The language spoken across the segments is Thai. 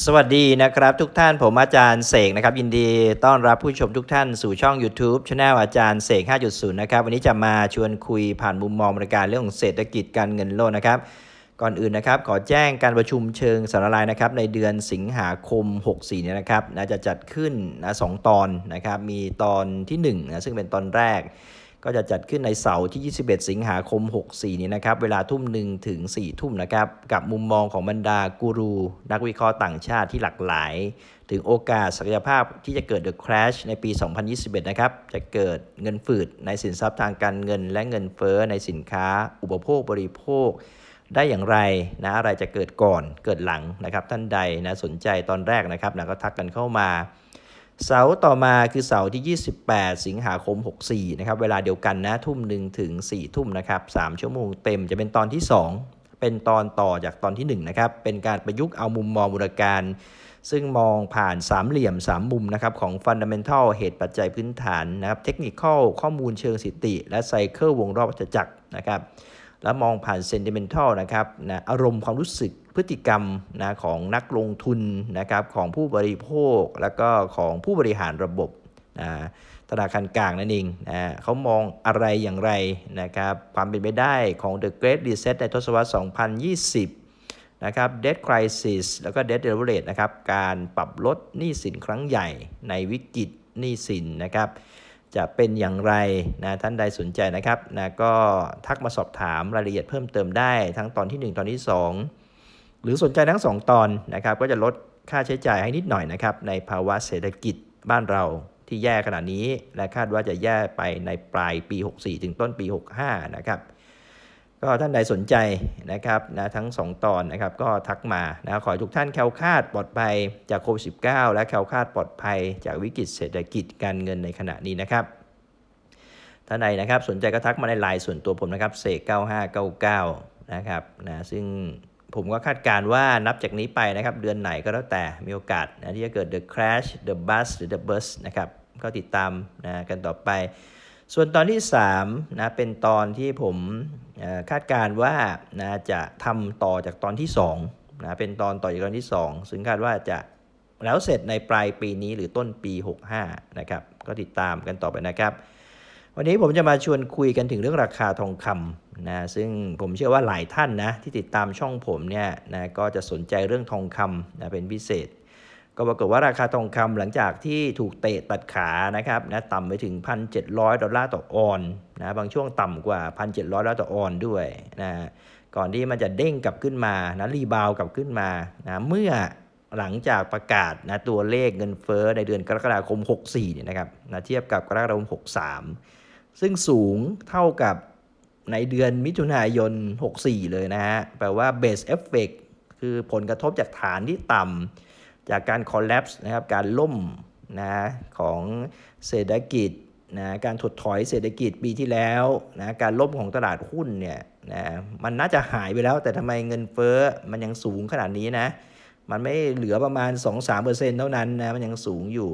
สวัสดีนะครับทุกท่านผมอาจารย์เสกนะครับยินดีต้อนรับผู้ชมทุกท่านสู่ช่อง YouTube Channel อาจารย์เสก 5.0 นะครับวันนี้จะมาชวนคุยผ่านมุมมองบริการเรื่องของเศรษฐกิจการเงินโลกนะครับ ก่อนอื่นนะครับขอแจ้งการประชุมเชิงสารลายนะครับในเดือนสิงหาคม 64เนี่ยนะครับนะจะจัดขึ้นนะสองตอนนะครับมีตอนที่1นะซึ่งเป็นตอนแรก ก็จะจัดขึ้นในเสาร์ที่ 21 สิงหาคม 64 นี้นะครับ เวลาทุ่มหนึ่งถึง 4 ทุ่มนะครับ กับมุมมองของบรรดากูรู นักวิเคราะห์ต่างชาติที่หลากหลาย ถึงโอกาสศักยภาพที่จะเกิด The Crash ในปี 2021 นะครับ จะเกิดเงินฝืดในสินทรัพย์ทางการเงิน และเงินเฟ้อในสินค้า อุปโภคบริโภค ได้อย่างไรนะอะไรจะเกิดก่อนเกิดหลังนะครับ ท่านใดนะสนใจตอนแรกนะครับนะก็ทักกันเข้ามา เสาร์ต่อมาคือเสาร์ที่ 28 สิงหาคม 64 นะครับ เวลาเดียวกันนะ ทุ่มหนึ่งถึง 4 ทุ่มนะครับ 3 ชั่วโมงเต็มจะเป็นตอนที่ 2 เป็นตอนต่อจากตอนที่ 1 นะครับ เป็นการประยุกต์เอามุมมองบูรการ ซึ่งมองผ่านสามเหลี่ยม 3 มุมนะครับ ของ Fundamental เหตุปัจจัยพื้นฐานนะครับเทคนิคข้อมูลเชิงสิติ และไซเคิลวงรอบวัฏจักรนะครับ แล้วมองผ่าน sentimental นะครับนะอารมณ์ความรู้สึก พฤติกรรมนะของนักลงทุนนะครับของผู้บริโภค แล้วก็ของผู้บริหารระบบนะธนาคารกลางนั่นเองนะเขามองอะไรอย่างไรนะครับความเป็นไปได้ของ The Great Reset ในทศวรรษ 2020 นะครับ Debt Crisis แล้วก็ Debt Leverage นะครับการปรับลดหนี้สินครั้งใหญ่ในวิกฤตหนี้สินนะครับจะเป็นอย่างไรนะท่านใดสนใจนะครับนะก็ทักมาสอบถามรายละเอียดเพิ่มเติมได้ ทั้งตอนที่ 1 ตอนที่ 2 หรือสนใจทั้ง 2 ตอนนะครับก็จะลดค่าใช้จ่ายให้นิดหน่อยนะครับในภาวะเศรษฐกิจบ้านเราที่แย่ขนาดนี้ และคาดว่าจะแย่ไปในปลายปี 64 ถึงต้นปี 65 นะครับก็ท่านใดสนใจนะครับนะทั้ง 2 ตอนนะครับก็ทักมานะขอให้ทุกท่านแคล้วคาดปลอดภัยจากโควิด -19 และแคล้วคาดปลอดภัยจากวิกฤตเศรษฐกิจการเงินในขณะนี้นะครับท่านใดนะครับสนใจก็ทักมาในไลน์ส่วนตัวผมนะครับเสก9599นะครับนะซึ่ง ผมก็คาดการณ์ว่านับจากนี้ไปนะครับ เดือนไหนก็แล้วแต่มีโอกาสนะที่จะเกิด the crash the bust หรือ the burst นะครับ ก็ติดตามนะกันต่อไป ส่วนตอนที่3นะเป็นตอนที่ผมคาดการณ์ว่านะจะทำต่อจากตอนที่2นะเป็นตอนต่อจากตอนที่ 2 ซึ่งคาดว่าจะแล้วเสร็จในปลายปีนี้หรือต้นปี 65นะครับก็ติดตามกันต่อไปนะครับ วันนี้ผมจะมาชวนคุยกันถึงเรื่องราคาทองคำนะซึ่งผมเชื่อว่าหลายท่านนะที่ติดตามช่องผมเนี่ยนะก็จะสนใจเรื่องทองคำนะเป็นพิเศษ ก็ปรากฏว่าราคาทองคำหลังจากที่ถูกเตะตัดขานะครับนะต่ำไปถึง 1,700 ดอลลาร์ต่อออนนะบางช่วงต่ำกว่า 1,700 ดอลลาร์ต่อออนด้วยนะก่อนที่มันจะเด้งกลับขึ้นมานะรีบาวกลับขึ้นมานะเมื่อหลังจากประกาศนะตัวเลขเงินเฟ้อในเดือนกรกฎาคม 64เนี่ยนะครับนะเทียบกับกรกฎาคม 63 ซึ่งสูงเท่ากับในเดือนมิถุนายน 64 เลยนะฮะ แปลว่า base effect คือผลกระทบจากฐานที่ต่ำจากการ collapse นะครับ การล่มนะของเศรษฐกิจนะการถดถอยเศรษฐกิจปีที่แล้วนะการล่มของตลาดหุ้นเนี่ยนะมันน่าจะหายไปแล้ว แต่ทำไมเงินเฟ้อมันยังสูงขนาดนี้นะ มันไม่เหลือประมาณ 2-3%เท่านั้นนะ มันยังสูงอยู่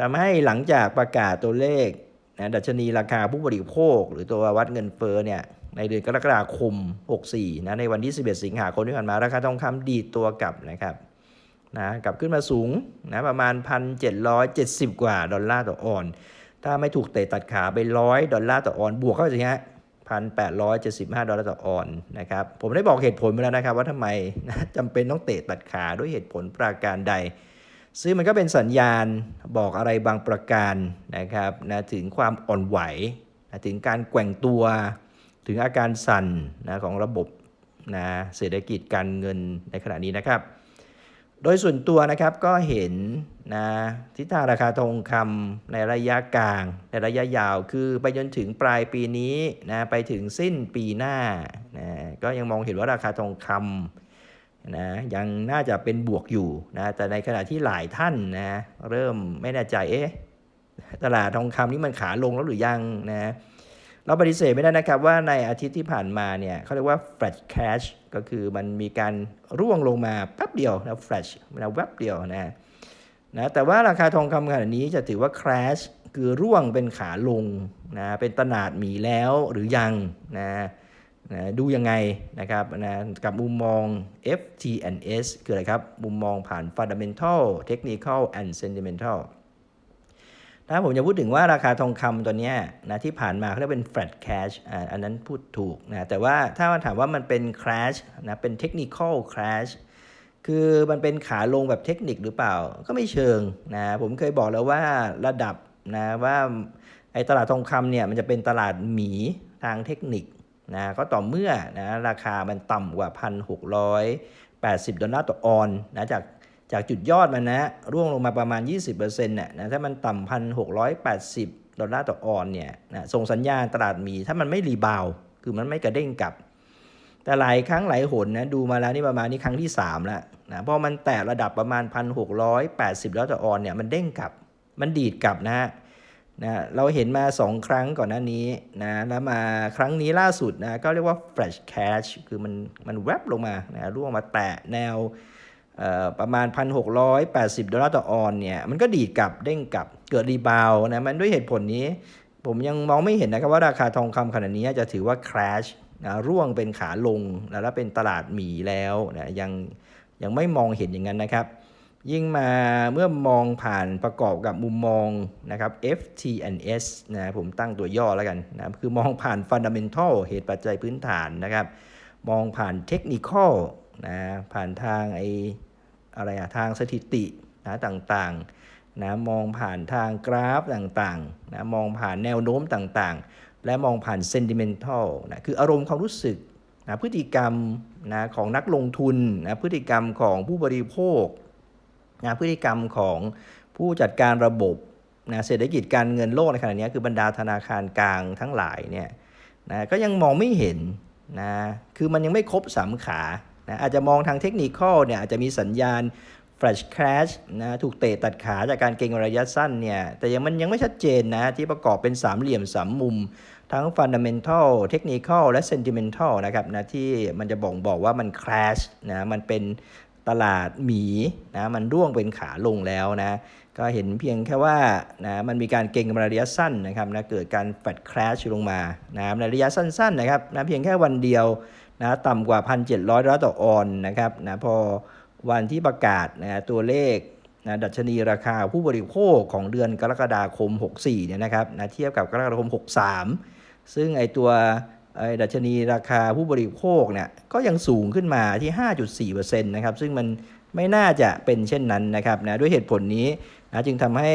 ทำให้หลังจากประกาศตัวเลข นะดัชนีราคาผู้บริโภค หรือตัววัดเงินเฟ้อเนี่ยในเดือนกรกฎาคม 64 นะในวันที่ 11 สิงหาคมที่ผ่านมา ราคาทองคำดีตัวกลับนะครับนะกลับขึ้นมาสูงนะประมาณ 1,770 กว่าดอลลาร์ต่อออน ถ้าไม่ถูกเตะตัดขาไป 100 ดอลลาร์ต่อออน บวกเข้าไปสิฮะ1,875 ดอลลาร์ต่อออนนะครับผมได้บอกเหตุผลไปแล้วนะครับ ว่าทำไมนะจำเป็นต้องเตะตัดขาด้วยเหตุผลประการใด ซึ่งมันก็เป็นสัญญาณบอกอะไรบางประการนะครับนะถึงความอ่อนไหวนะถึงการแกว่งตัว ถึงอาการสั่นนะของระบบนะเศรษฐกิจการเงินในขณะนี้นะครับ โดยส่วนตัวนะครับก็เห็นนะทิศทางราคาทองคำในระยะกลาง ในระยะยาวคือไปจนถึงปลายปีนี้นะไปถึงสิ้นปีหน้านะก็ยังมองเห็นว่าราคาทองคำ นะยังน่าจะเป็นบวกอยู่นะแต่ในขณะที่หลายท่านนะเริ่มไม่แน่ใจเอ๊ะตลาดทองคำนี่มันขาลงแล้วหรือยังนะเราปฏิเสธไม่ได้นะครับว่าในอาทิตย์ที่ผ่านมาเนี่ยเขาเรียกว่า flash cash ก็คือมันมีการร่วงลงมาแป๊บเดียวนะ flash นะแวบเดียวนะนะแต่ว่าราคาทองคำขณะนี้จะถือว่า crash คือร่วงเป็นขาลงนะเป็นตนาดหมีแล้วหรือยังนะ นะดูยังไงนะครับนะกับมุมมอง FTNS คืออะไรครับ มุมมองผ่าน Fundamental Technical and Sentimental ถ้าผมจะพูดถึงว่าราคาทองคำตัวนี้นะที่ผ่านมาเขาเรียกเป็น flat cash อ,อันนั้นพูดถูกนะแต่ว่าถ้ามาถามว่ามันเป็น crash นะเป็น technical crash คือมันเป็นขาลงแบบเทคนิคหรือเปล่า ก็ไม่เชิงนะผมเคยบอกแล้วว่าระดับนะว่าไอ้ตลาดทองคำเนี่ยมันจะเป็นตลาดหมีทางเทคนิค นะก็ต่อเมื่อนะราคามันต่ำกว่า 1,680 ดอลลาร์ต่อออนนะจากจากจุดยอดมันนะร่วงลงมาประมาณ 20%เนี่ยนะถ้ามันต่ำพันหกร้อยแปดสิบดอลลาร์ต่อออนเนี่ยนะส่งสัญญาณตลาดมีถ้ามันไม่รีบาวคือมันไม่กระเด้งกลับ แต่หลายครั้งหลายหนนะดูมาแล้วนี่ประมาณนี้ครั้งที่ 3 แล้วนะเพราะมันแตะระดับประมาณ 1,680แล้วต่อออนเนี่ยมันเด้งกลับ มันดีดกลับนะฮะ นะเราเห็นมา 2 ครั้งก่อนหน้านี้นะแล้วมาครั้งนี้ล่าสุดนะก็เรียกว่า flash cash คือมันมันแวบลงมานะร่วงมาแตะแนวประมาณ 1,680 ดอลลาร์ต่อออนเนี่ยมันก็ดีดกลับเด้งกลับเกิดรีบาวด์นะมันด้วยเหตุผลนี้ ผมยังมองไม่เห็นนะครับว่าราคาทองคำขนาดนี้จะถือว่า crash นะร่วงเป็นขาลงนะแล้วเป็นตลาดหมีแล้วนะยังยังไม่มองเห็นอย่างนั้นนะครับ ยิ่งมาเมื่อมองผ่านประกอบกับมุมมองนะครับ FTNS นะผมตั้งตัวย่อแล้วกันนะคือมองผ่าน Fundamental เหตุปัจจัยพื้นฐานนะครับ มองผ่าน Technical นะผ่านทางไออะไรอะทางสถิตินะต่างๆนะมองผ่านทางกราฟต่างๆนะมองผ่านแนวโน้มต่างๆ และมองผ่าน Sentimental นะคืออารมณ์ความรู้สึกนะพฤติกรรมนะของนักลงทุนนะพฤติกรรมของผู้บริโภค นะพฤติกรรมของผู้จัดการระบบนะเศรษฐกิจการเงินโลกในขณะนี้คือบรรดาธนาคารกลางทั้งหลายเนี่ยนะก็ยังมองไม่เห็นนะคือมันยังไม่ครบสามขานะอาจจะมองทางเทคนิคอลเนี่ยอาจจะมีสัญญาณ flash crash นะถูกเตะตัดขาจากการเก็งระยะสั้นเนี่ยแต่ยังมันยังไม่ชัดเจนนะที่ประกอบเป็นสามเหลี่ยมสามมุม ทั้ง fundamental technical และ sentimental นะครับนะที่มันจะบ่งบอกว่ามัน crash นะมันเป็น ตลาดหมีนะมันร่วงเป็นขาลงแล้วนะก็เห็นเพียงแค่ว่านะมันมีการเก็งระยะสั้นนะครับนะเกิดการแฟดคราชลงมานะในระยะสั้นๆนะครับนะเพียงแค่วันเดียวนะต่ำกว่า 1,700ดอลลาร์ต่อออนนะครับนะพอวันที่ประกาศนะตัวเลขนะดัชนีราคาผู้บริโภคของเดือนกรกฎาคม 64เนี่ยนะครับนะเทียบกับกรกฎาคม 63 ซึ่งไอตัว ดัชนีราคาผู้บริโภคเนี่ยก็ยังสูงขึ้นมาที่ 5.4%นะครับซึ่งมันไม่น่าจะเป็นเช่นนั้นนะครับนะด้วยเหตุผลนี้นะจึงทำให้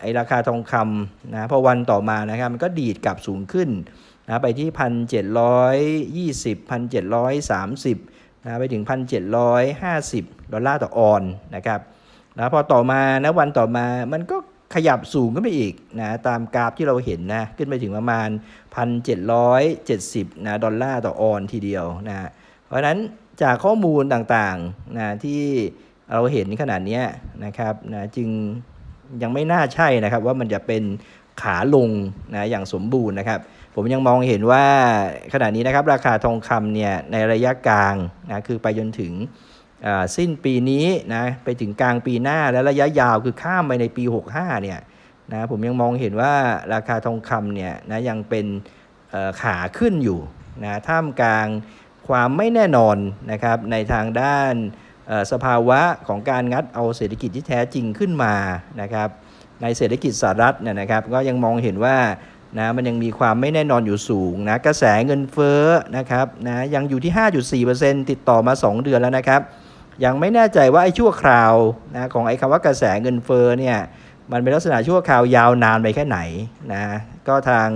ไอ้ราคาทองคำนะพอวันต่อมานะครับมันก็ดีดกลับสูงขึ้นนะไปที่ 1,720 1,730นะไปถึง 1,750 ดอลลาร์ต่อออนนะครับแล้วพอต่อมานะวันต่อมามันก็ ขยับสูงขึ้นไปอีกนะตามกราฟที่เราเห็นนะขึ้นไปถึงประมาณ 1,770นะดอลลาร์ต่อออนทีเดียวนะเพราะนั้นจากข้อมูลต่างๆนะที่เราเห็นขนาดนี้นะครับนะจึงยังไม่น่าใช่นะครับว่ามันจะเป็นขาลงนะอย่างสมบูรณ์นะครับ ผมยังมองเห็นว่าขณะนี้นะครับราคาทองคำเนี่ยในระยะกลางนะคือไปจนถึง สิ้นปีนี้นะไปถึงกลางปีหน้าและระยะยาวคือข้ามไปในปี 65เนี่ยนะผมยังมองเห็นว่าราคาทองคำเนี่ยนะยังเป็นขาขึ้นอยู่นะท่ามกลางความไม่แน่นอนนะครับในทางด้านสภาวะของการงัดเอาเศรษฐกิจที่แท้จริงขึ้นมานะครับในเศรษฐกิจสหรัฐเนี่ยนะครับก็ยังมองเห็นว่านะมันยังมีความไม่แน่นอนอยู่สูงนะกระแสเงินเฟ้อนะครับนะยังอยู่ที่ 5.4%ติดต่อมา 2 เดือนแล้วนะครับ ยังไม่แน่ใจว่าไอ้ชั่วคราวนะของไอ้คำว่ากระแสเงินเฟ้อเนี่ยมันเป็นลักษณะชั่วคราวยาวนานไปแค่ไหนนะก็ทาง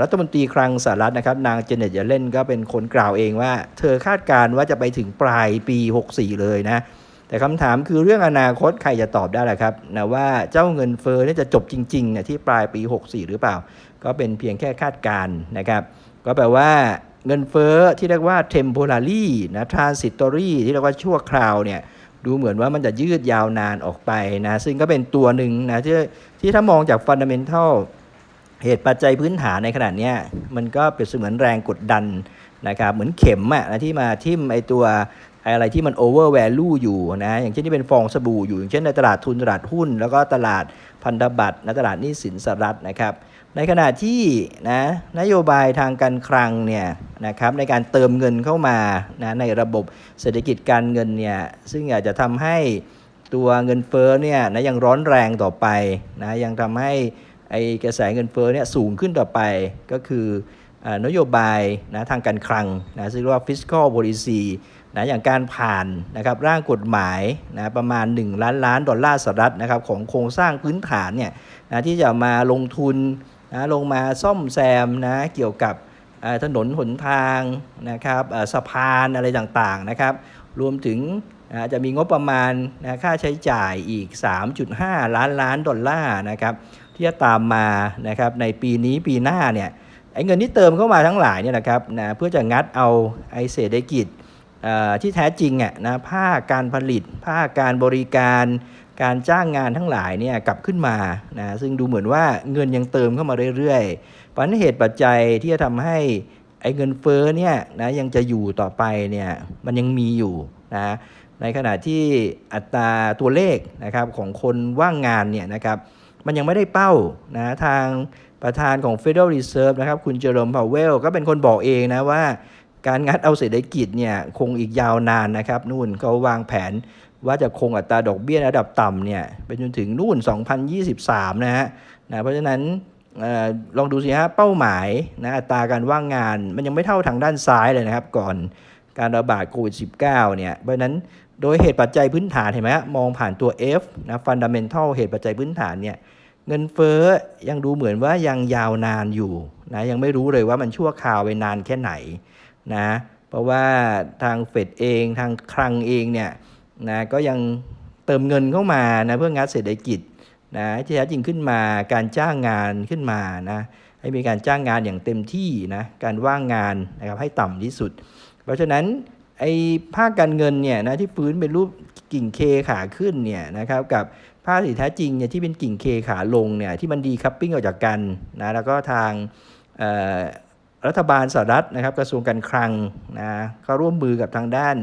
รัฐมนตรีคลังสหรัฐนะครับนางเจเน็ตเยเลนก็เป็นคนกล่าวเองว่า เธอคาดการณ์ว่าจะไปถึงปลายปี 64 เลยนะ แต่คำถามคือเรื่องอนาคตใครจะตอบได้ล่ะครับนะว่าเจ้าเงินเฟ้อเนี่ยจะจบจริงๆเนี่ยที่ปลายปี 64 หรือเปล่า ก็เป็นเพียงแค่คาดการณ์นะครับ ก็แปลว่า เงินเฟ้อที่เรียกว่า temporary นะ transitory ที่เรียกว่าชั่วคราวเนี่ยดูเหมือนว่ามันจะยืดยาวนานออกไปนะซึ่งก็เป็นตัวหนึ่งนะที่ที่ถ้ามองจาก fundamental เหตุปัจจัยพื้นฐานในขนาดนี้มันก็เปรียบเสมือนแรงกดดันนะครับเหมือนเข็มอะนะที่มาทิ่มไอตัวอะไรที่มัน over value อยู่นะ อย่างเช่นที่เป็นฟองสบู่อยู่ อย่างเช่นในตลาดทุนตลาดหุ้น แล้วก็ตลาดพันธบัตรในตลาดนี้สินสรัฐนะครับ ในขณะที่นะนโยบายทางการคลังเนี่ยนะครับในการเติมเงินเข้ามานะในระบบเศรษฐกิจการเงินเนี่ยซึ่งอาจจะทำให้ตัวเงินเฟ้อเนี่ยนะยังร้อนแรงต่อไปนะยังทำให้ไอกระแสเงินเฟ้อเนี่ยสูงขึ้นต่อไปก็คืออนโยบายนะทางการคลังนะซึ่งเรียกว่า fiscal policy นะอย่างการผ่านนะครับร่างกฎหมายนะประมาณ 1 ล้านล้านดอลลาร์สหรัฐนะครับของโครงสร้างพื้นฐานเนี่ยนะที่จะมาลงทุน นะลงมาซ่อมแซมนะเกี่ยวกับถนนหนทางนะครับสะพานอะไรต่างๆนะครับรวมถึงนะจะมีงบประมาณนะค่าใช้จ่ายอีก 3.5 ล้านล้านดอลลาร์นะครับที่จะตามมานะครับในปีนี้ปีหน้าเนี่ยไอ้เงินที่เติมเข้ามาทั้งหลายเนี่ยนะครับนะเพื่อจะงัดเอาไอ้เศรษฐกิจที่แท้จริงอะนะภาคการผลิต ภาคการบริการ การจ้างงานทั้งหลายเนี่ยกลับขึ้นมานะซึ่งดูเหมือนว่าเงินยังเติมเข้ามาเรื่อยๆเพราะนั้นเหตุปัจจัยที่จะทำให้ไอ้เงินเฟ้อเนี่ยนะยังจะอยู่ต่อไปเนี่ยมันยังมีอยู่นะในขณะที่อัตราตัวเลขนะครับของคนว่างงานเนี่ยนะครับมันยังไม่ได้เป้านะทางประธานของ Federal Reserve นะครับคุณเจอร์มพาวเวลก็เป็นคนบอกเองนะว่าการงัดเอาเศรษฐกิจเนี่ยคงอีกยาวนานนะครับนู่นเขาวางแผน ว่าจะคงอัตราดอกเบี้ยระดับต่ำเนี่ยไปจนถึงนู่น 2023 นะฮะนะเพราะฉะนั้นออลองดูสิฮะเป้าหมายนะอัตราการว่างงานมันยังไม่เท่าทางด้านซ้ายเลยนะครับ ก่อนการระบาดโควิด -19 เนี่ยเพราะฉะนั้นโดยเหตุปัจจัยพื้นฐานเห็นไหมฮะมองผ่านตัว F นะ fundamental เหตุปัจจัยพื้นฐานเนี่ยเงินเฟ้อยังดูเหมือนว่ายังยาวนานอยู่นะยังไม่รู้เลยว่ามันชั่วคราวไปนานแค่ไหนนะเพราะว่าทางเฟดเองทางคลังเองเนี่ย นะก็ยังเติมเงินเข้ามานะเพื่องัดเศรษฐกิจนะที่แท้จริงขึ้นมาการจ้างงานขึ้นมานะให้มีการจ้างงานอย่างเต็มที่นะการว่างงานนะครับให้ต่ำที่สุด เพราะฉะนั้นไอ้ภาคการเงินเนี่ยนะที่ฟื้นเป็นรูปกิ่งเคขาขึ้นเนี่ยนะครับกับภาคที่แท้จริงเนี่ยที่เป็นกิ่งเคขาลงเนี่ยที่มันดีคัพปิ้งออกจากกันนะแล้วก็ทางรัฐบาลสหรัฐนะครับกระทรวงการคลังนะก็ร่วมมือกับทางด้าน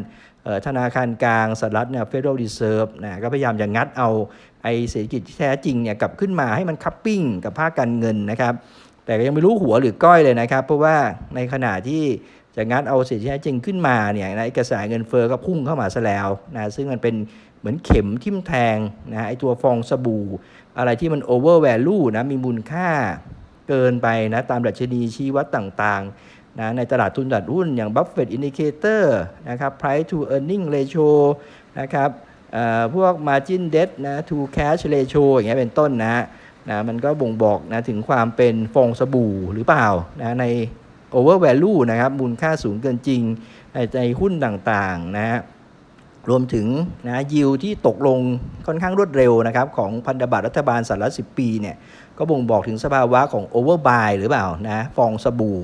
ธนาคารกลางสหรัฐเนี่ย Federal Reserve นะก็พยายามจะงัดเอาไอเศรษฐกิจที่แท้จริงเนี่ยกลับขึ้นมาให้มันคัพปิ้งกับภาคการเงินนะครับ แต่ก็ยังไม่รู้หัวหรือก้อยเลยนะครับ เพราะว่าในขณะที่จะงัดเอาเศรษฐกิจแท้จริงขึ้นมาเนี่ยนะกระแสเงินเฟ้อก็พุ่งเข้ามาซะแล้วนะซึ่งมันเป็นเหมือนเข็มทิ่มแทงนะไอตัวฟองสบู่ อะไรที่มัน over value นะมีมูลค่าเกินไปนะตามดัชนีชี้วัดต่างๆ นะในตลาดทุนตลาดหุ้นอย่าง Buffett Indicator นะครับ Price to Earning Ratio นะครับพวก Margin Debt นะ to Cash Ratio อย่างเงี้ยเป็นต้นนะนะมันก็บ่งบอกนะถึงความเป็นฟองสบู่หรือเปล่านะใน over value นะครับมูลค่าสูงเกินจริงในในหุ้นต่างๆนะฮะรวมถึงนะยิวที่ตกลงค่อนข้างรวดเร็วนะครับของพันธบัตรรัฐบาลสหรัฐ10 ปีเนี่ยก็บ่งบอกถึงสภาวะของโอเวอร์บายหรือเปล่านะฟองสบู่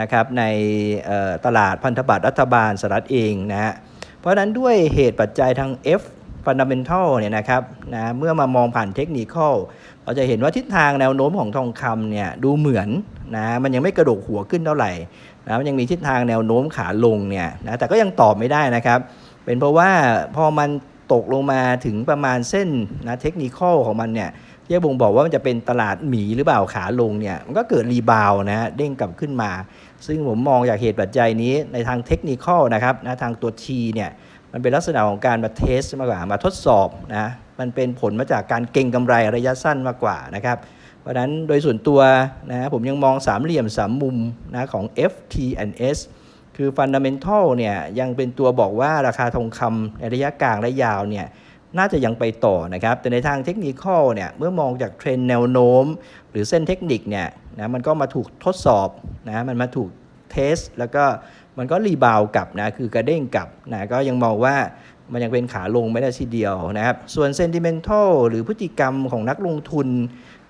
นะครับในตลาดพันธบัตรรัฐบาลสหรัฐเองนะฮะเพราะนั้นด้วยเหตุปัจจัยทาง F fundamental เนี่ยนะครับนะเมื่อมามองผ่านเทคนิคเราจะเห็นว่าทิศทางแนวโน้มของทองคำเนี่ยดูเหมือนนะมันยังไม่กระโดดหัวขึ้นเท่าไหร่นะมันยังมีทิศทางแนวโน้มขาลงเนี่ยนะแต่ก็ยังตอบไม่ได้นะครับ เป็นเพราะว่าพอมันตกลงมาถึงประมาณเส้นนะเทคนิคอลของมันเนี่ย ที่บ่งบอกว่ามันจะเป็นตลาดหมีหรือเปล่าขาลงเนี่ยมันก็เกิดรีบาวด์นะเด้งกลับขึ้นมา ซึ่งผมมองจากเหตุปัจจัยนี้ในทางเทคนิคนะครับนะทางตัว T เนี่ยมันเป็นลักษณะของการมาเทสมากกว่ามาทดสอบนะมันเป็นผลมาจากการเก็งกำไรระยะสั้นมากกว่านะครับเพราะฉะนั้นโดยส่วนตัวนะผมยังมองสามเหลี่ยมสามมุมนะของ FTNS คือฟันดัมเ n นทัลเนี่ยยังเป็นตัวบอกว่าราคาทองคำในระยะกลางและยาวเนี่ย น่าจะยังไปต่อนะครับ แต่ในทางเทคนิคเนี่ย เมื่อมองจากเทรนแนวโน้ม หรือเส้นเทคนิคเนี่ยนะมันก็มาถูกทดสอบนะมันมาถูกเทส แล้วก็มันก็รีบาวกลับนะคือกระเด้งกลับนะก็ยังมองว่ามันยังเป็นขาลงไม่ได้ทีเดียวนะครับ ส่วนเซนติเมนทัลหรือพฤติกรรมของนักลงทุน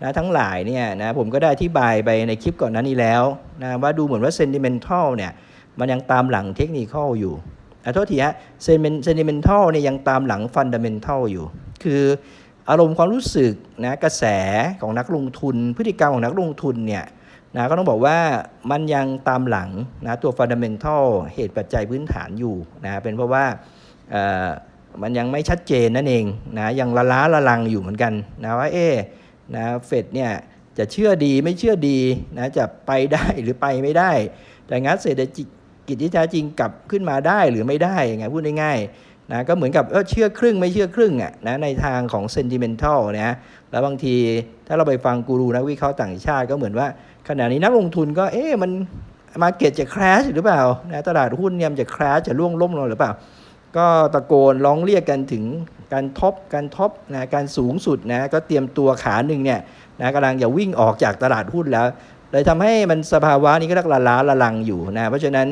นะทั้งหลายเนี่ยนะผมก็ได้อธิบายไปในคลิปก่อนหน้านี้แล้วนะว่าดูเหมือนว่าเซนติเมนทัลเนี่ยมันยังตามหลังเทคนิคอยู่ อะโทษทีฮะเซนเซนิเมนทัลเนี่ยยังตามหลังฟันดัมเ n นทัลอยู่ คืออารมณ์ความรู้สึกนะกระแสของนักลงทุน พฤติกรรมของนักลงทุนเนี่ยนะก็ต้องบอกว่ามันยังตามหลังนะตัวฟันดัมเ n นทัลเหตุปัจจัยพื้นฐานอยู่นะเป็นเพราะว่ามันยังไม่ชัดเจนนั่นเองนะยังละล้าละลังอยู่เหมือนกันนะว่าเอ๊นะเฟดเนี่ยจะเชื่อดีไม่เชื่อดีนะจะไปได้หรือไปไม่ได้ แต่งัดเศรษฐ กิจที่แท้จริงกลับขึ้นมาได้หรือไม่ได้ยังไงพูดง่ายๆนะก็เหมือนกับเชื่อครึ่งไม่เชื่อครึ่งอะนะในทางของ sentimental นะแล้วบางทีถ้าเราไปฟังกูรูนักวิเคราะห์ต่างชาติก็เหมือนว่าขณะนี้นักลงทุนก็เอ๊ะมันมาเก็ตจะ crash หรือเปล่านะตลาดหุ้นเนี่ยมันจะ crash จะร่วงล้มลงหรือเปล่า ก็ตะโกนร้องเรียกกันถึงการท็อปการท็อปนะการสูงสุดนะก็เตรียมตัวขาหนึ่งเนี่ยนะกำลังจะวิ่งออกจากตลาดหุ้นแล้ว เลยทำให้มันสภาวะนี้ก็เรียกละล้าละลังอยู่นะ เพราะฉะนั้น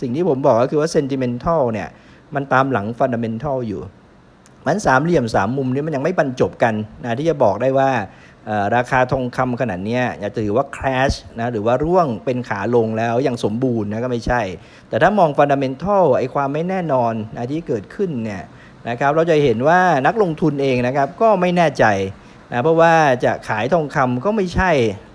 สิ่งที่ผมบอกก็คือว่า sentimental เนี่ยมันตามหลัง fundamental อยู่ มันสามเหลี่ยมสามมุมนี้มันยังไม่บรรจบกันนะที่จะบอกได้ว่าราคาทองคำขนาดนี้ยอย่าถือว่า crash นะหรือว่าร่วงเป็นขาลงแล้วอย่างสมบูรณ์นะก็ไม่ใช่ แต่ถ้ามอง fundamental ไอ้ความไม่แน่นอนนะที่เกิดขึ้นเนี่ยนะครับเราจะเห็นว่านักลงทุนเองนะครับก็ไม่แน่ใจ นะเพราะว่าจะขายทองคำก็ไม่ใช่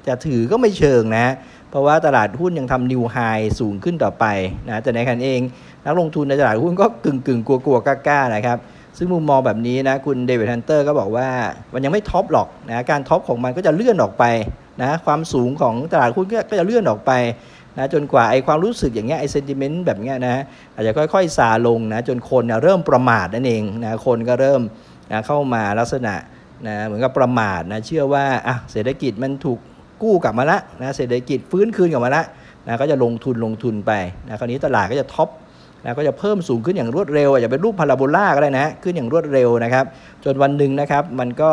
จะถือก็ไม่เชิงนะเพราะว่าตลาดหุ้นยังทำนิวไฮสูงขึ้นต่อไปนะแต่ในขณะเอง นักลงทุนในตลาดหุ้นก็กึ่งกึ่งกลัวกลัวๆกล้าๆนะครับ ซึ่งมุมมองแบบนี้นะคุณเดวิดฮันเตอร์ก็บอกว่ามันยังไม่ท็อปหรอกนะการท็อปของมันก็จะเลื่อนออกไปนะความสูงของตลาดหุ้นก็จะเลื่อนออกไปนะจนกว่าไอความรู้สึกอย่างเงี้ยไอเซนติเมนต์แบบเงี้ยนะอาจจะค่อยๆซาลงนะจนคนเนี่ยเริ่มประมาทนั่นเองนะคนก็เริ่มนะเข้ามาลักษณะ นะเหมือนกับประมาทนะเชื่อว่าอะเศรษฐกิจมันถูกกู้กลับมาละนะเศรษฐกิจฟื้นคืนกลับมาละนะก็จะลงทุนลงทุนไปนะคราวนี้ตลาดก็จะท็อปนะก็จะเพิ่มสูงขึ้นอย่างรวดเร็ว อาจจะเป็นรูปพาราโบลาก็ได้นะขึ้นอย่างรวดเร็วนะครับ จนวันหนึ่งนะครับมันก็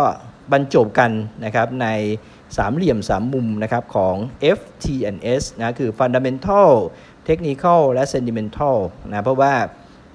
บรรจบกันนะครับในสามเหลี่ยมสามมุมนะครับของ FTNS นะคือ Fundamental Technical และ Sentimental นะเพราะว่า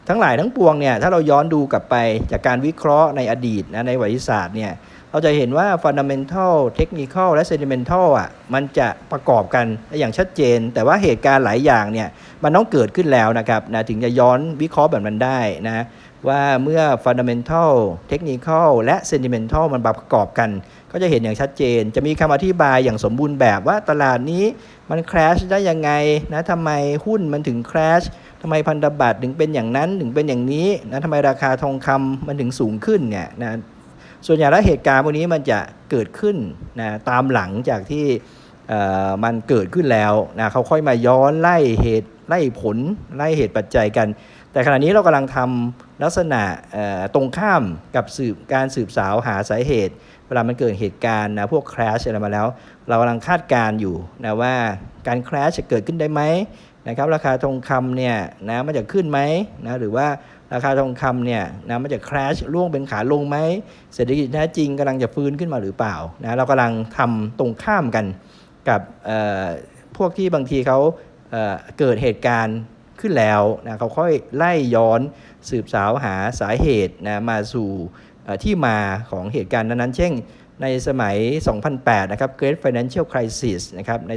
ทั้งหลายทั้งปวงเนี่ยถ้าเราย้อนดูกลับไปจากการวิเคราะห์ในอดีตนะในประวัติศาสตร์เนี่ยเราจะเห็นว่า Fundamental Technical และ Sentimental อะมันจะประกอบกันอย่างชัดเจน แต่ว่าเหตุการณ์หลายอย่างเนี่ยมันต้องเกิดขึ้นแล้วนะครับนะถึงจะย้อนวิเคราะห์แบบนั้นได้นะว่าเมื่อ fundamental technical และ sentimental มันประกอบกัน ก็จะเห็นอย่างชัดเจน จะมีคำอธิบายอย่างสมบูรณ์แบบว่าตลาดนี้มัน crash ได้ยังไงนะทำไมหุ้นมันถึง crash ทำไมพันธบัตรถึงเป็นอย่างนั้นถึงเป็นอย่างนี้นะทำไมราคาทองคำมันถึงสูงขึ้นเนี่ยนะส่วนใหญ่แล้วเหตุการณ์พวกนี้มันจะเกิดขึ้นนะตามหลังจากที่เอ่อมันเกิดขึ้นแล้วนะเขาค่อยมาย้อนไล่เหตุไล่ผลไล่เหตุปัจจัยกัน แต่ขณะนี้เรากำลังทำลักษณะเอ่อตรงข้ามกับสืบการสืบสาวหาสาเหตุ เวลามันเกิดเหตุการณ์นะพวก crash อะไรมาแล้ว เรากำลังคาดการณ์อยู่นะว่าการ crash จะเกิดขึ้นได้ไหม นะครับราคาทองคำเนี่ยนะมันจะขึ้นไหมนะหรือว่าราคาทองคำเนี่ยนะมันจะ crash ล่วงเป็นขาลงไหมเศรษฐกิจแท้จริงกำลังจะฟื้นขึ้นมาหรือเปล่านะเรากำลังทำตรงข้ามกันกับพวกที่บางทีเขาเเกิดเหตุการณ์ขึ้นแล้วนะเขาค่อยไล่ย้อนสืบสาวหาสาเหตุนะมาสู่ที่มาของเหตุการณ์นั้นๆ เช่น ในสมัย 2008 นะครับ Great Financial Crisis นะครับ ใน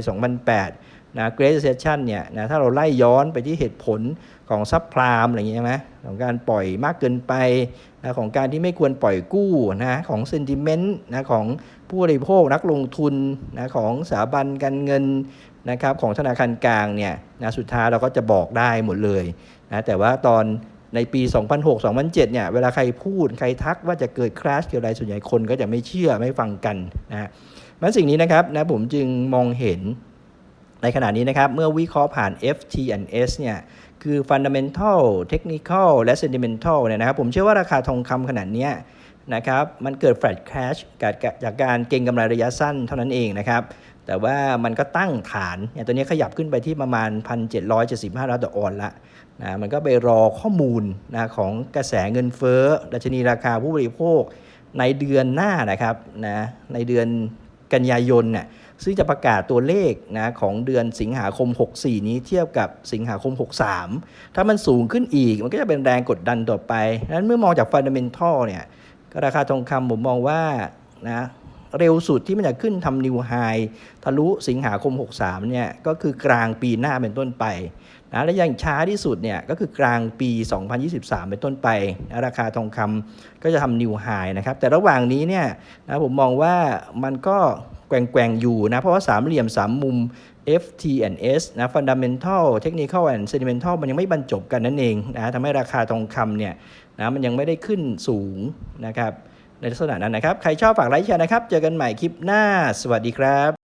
2008 นะ Great Recession เนี่ยนะถ้าเราไล่ย้อนไปที่เหตุผลของซับพลามอะไรอย่างเงี้ยใช่ไหมของการปล่อยมากเกินไปนะของการที่ไม่ควรปล่อยกู้นะของเซนติเมนต์นะของผู้บริโภคนักลงทุนนะของสถาบันการเงินนะครับของธนาคารกลางเนี่ยนะสุดท้ายเราก็จะบอกได้หมดเลยนะแต่ว่าตอนในปี 2006-2007 เนี่ยเวลาใครพูดใครทักว่าจะเกิดคราชเกิดอะไรส่วนใหญ่คนก็จะไม่เชื่อไม่ฟังกันนะฮะมันสิ่งนี้นะครับนะผมจึงมองเห็น ในขณะนี้นะครับ เมื่อวิเคราะห์ผ่าน FTNS เนี่ยคือ Fundamental Technical และ Sentimental เนี่ยนะครับ ผมเชื่อว่าราคาทองคำขนาดเนี้ยนะครับ มันเกิด flat crash จากการเก็งกำไรระยะสั้นเท่านั้นเองนะครับ แต่ว่ามันก็ตั้งฐานเนี่ยตัวนี้ขยับขึ้นไปที่ประมาณ 1,775ดอลลาร์ออนละนะมันก็ไปรอข้อมูลนะของกระแสเงินเฟ้อดัชนีราคาผู้บริโภคในเดือนหน้านะครับนะในเดือนกันยายนน่ะ ซึ่งจะประกาศตัวเลขนะของเดือนสิงหาคม 64 นี้เทียบกับสิงหาคม 63 ถ้ามันสูงขึ้นอีกมันก็จะเป็นแรงกดดันต่อไปนั้นเมื่อมองจากฟันเดเมนทัลเนี่ยราคาทองคำผมมองว่านะเร็วสุดที่มันจะขึ้นทำนิวไฮทะลุสิงหาคม 63 เนี่ยก็คือกลางปีหน้าเป็นต้นไปนะและอย่างช้าที่สุดเนี่ยก็คือกลางปี 2023 เป็นต้นไปนะราคาทองคำก็จะทำนิวไฮนะครับ แต่ระหว่างนี้เนี่ยนะผมมองว่ามันก็ แกว่งๆอยู่นะ เพราะว่าสามเหลี่ยมสามมุม FTNS นะ Fundamental Technical and Sentimental มันยังไม่บรรจบกันนั่นเองนะทำให้ราคาทองคำเนี่ยนะมันยังไม่ได้ขึ้นสูงนะครับในลักษณะนั้นนะครับ ใครชอบฝากไลค์แชร์นะครับ เจอกันใหม่คลิปหน้า สวัสดีครับ